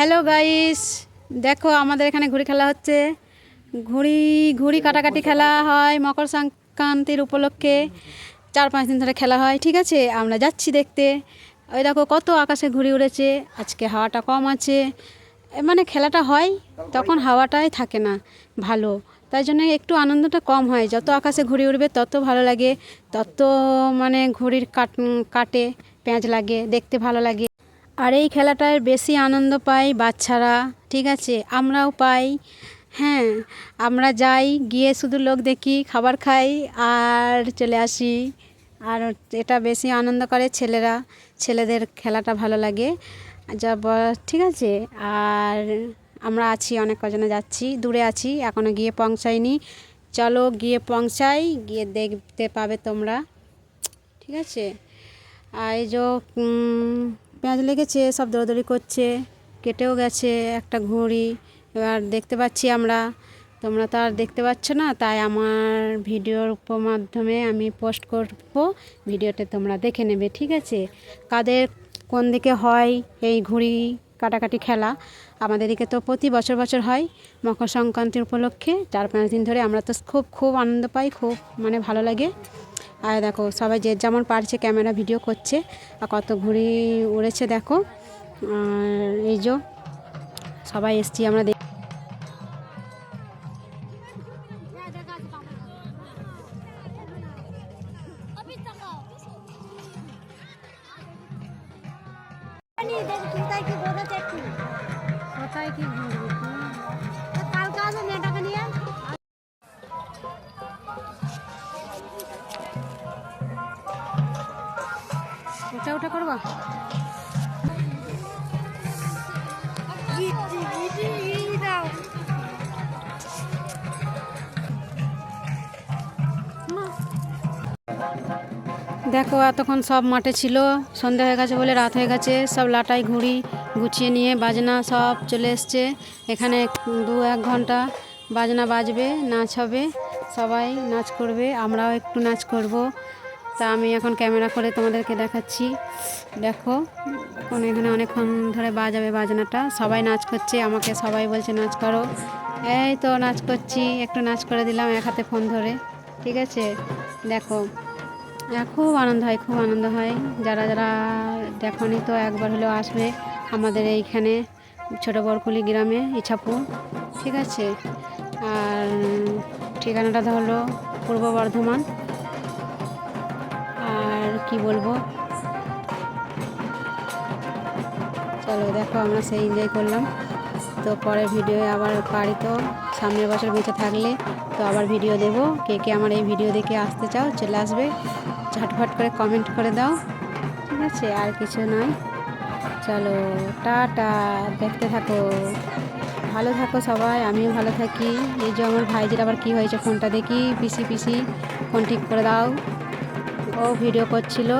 Hello guys দেখো, আমাদের এখানে ঘুড়ি খেলা হচ্ছে। ঘুড়ি ঘুড়ি কাটাকাটি খেলা হয় মকর সংক্রান্তির উপলক্ষে। চার পাঁচ দিন ধরে খেলা হয়, ঠিক আছে? আমরা যাচ্ছি দেখতে। ওই দেখো, কত আকাশে ঘুড়ি উড়েছে। আজকে হাওয়াটা কম আছে। মানে খেলাটা হয়, তখন হাওয়াটাই থাকে না। ভালো। তাই জন্য একটু আনন্দটা কম হয়। যত আকাশে ঘুড়ি উড়বে, তত ভালো লাগে। তত মানে ঘুড়ির কাট কাটে, পেঁয়াজ লাগে, দেখতে ভালো লাগে। আর এই খেলাটায় বেশি আনন্দ পায় বাচ্চারা, ঠিক আছে? আমরাও পাই হ্যাঁ? আমরা যাই, গিয়ে শুধু লোক দেখি, খাবার খাই আর চলে আসি। আর এটা বেশি আনন্দ করে ছেলেরা, ছেলেদের খেলাটা ভালো লাগে। যা ঠিক আছে? আর আমরা আছি, অনেক কজনে যাচ্ছি, দূরে আছি এখনও গিয়ে পৌঁছাইনি। চলো গিয়ে পৌঁছাই, গিয়ে দেখতে পাবে তোমরা, ঠিক আছে? আর এই যে পেঁয়াজ লেগেছে, সব দৌড়দৌড়ি করছে, কেটেও গেছে একটা ঘুড়ি। এবার দেখতে পাচ্ছি আমরা, তোমরা তো আর দেখতে পাচ্ছ না, তাই আমার ভিডিওর মাধ্যমে আমি পোস্ট করব। ভিডিওতে তোমরা দেখে নেবে, ঠিক আছে? কাদের কোন দিকে হয় এই ঘুড়ি কাটাকাটি খেলা? আমাদের এদিকে তো প্রতি বছর বছর হয় মকর সংক্রান্তির উপলক্ষে। চার পাঁচ দিন ধরে আমরা তো খুব খুব আনন্দ পাই, খুব মানে ভালো লাগে। আর দেখো সবাই যে যেমন পারছে ক্যামেরা ভিডিও করছে আর কত ঘুড়ি উড়েছে দেখো। আর এই যে সবাই এসছি আমরা দেখ কোথায় কি ওটা ওটা করবা? দেখো, এতক্ষণ সব মাঠে ছিল সন্ধ্যা হয়ে গেছে বলে রাত হয়ে গেছে, সব লাটাই ঘুড়ি গুছিয়ে নিয়ে বাজনা সব চলে এসছে। এখানে দু এক ঘণ্টা বাজনা বাজবে, নাচ হবে, সবাই নাচ করবে, আমরাও একটু নাচ করব। তা আমি এখন ক্যামেরা করে তোমাদেরকে দেখাচ্ছি। দেখো এখন এখানে অনেকক্ষণ ধরে বাজাবে বাজনাটা। সবাই নাচ করছে, আমাকে সবাই বলছে, নাচ করো। এই তো নাচ করছি, একটু নাচ করে দিলাম এক হাতে ফোন ধরে, ঠিক আছে? দেখো খুব আনন্দ হয়, খুব আনন্দ হয়। যারা যারা দেখনি তো একবার হলেও আসবে আমাদের এইখানে, ছোটো বরকুলি গ্রামে, ইছাপুর, ঠিক আছে? আর ঠিকানাটা হলো পূর্ব বর্ধমান। কি বলব? চলো দেখো, আমরা সেই এনজয় করলাম। তো পরের ভিডিও আবার পারি তো, সামনের বছর বেঁচে থাকলে। তো আবার ভিডিও দেব। কে কে আমার এই ভিডিও দেখে আসতে চাও, চলে আসবে। ঝটফট করে কমেন্ট করে দাও। ঠিক আছে, আর কিছু নয়। চলো, টাটা। দেখতে থাকো। ভালো থাকো সবাই, আমিও ভালো থাকি। এই যে আমার ভাইজির আবার কি হয়েছে, ফোনটা দেখি, পিসি পিসি ফোন ঠিক করে দাও। ও ভিডিও করছিল।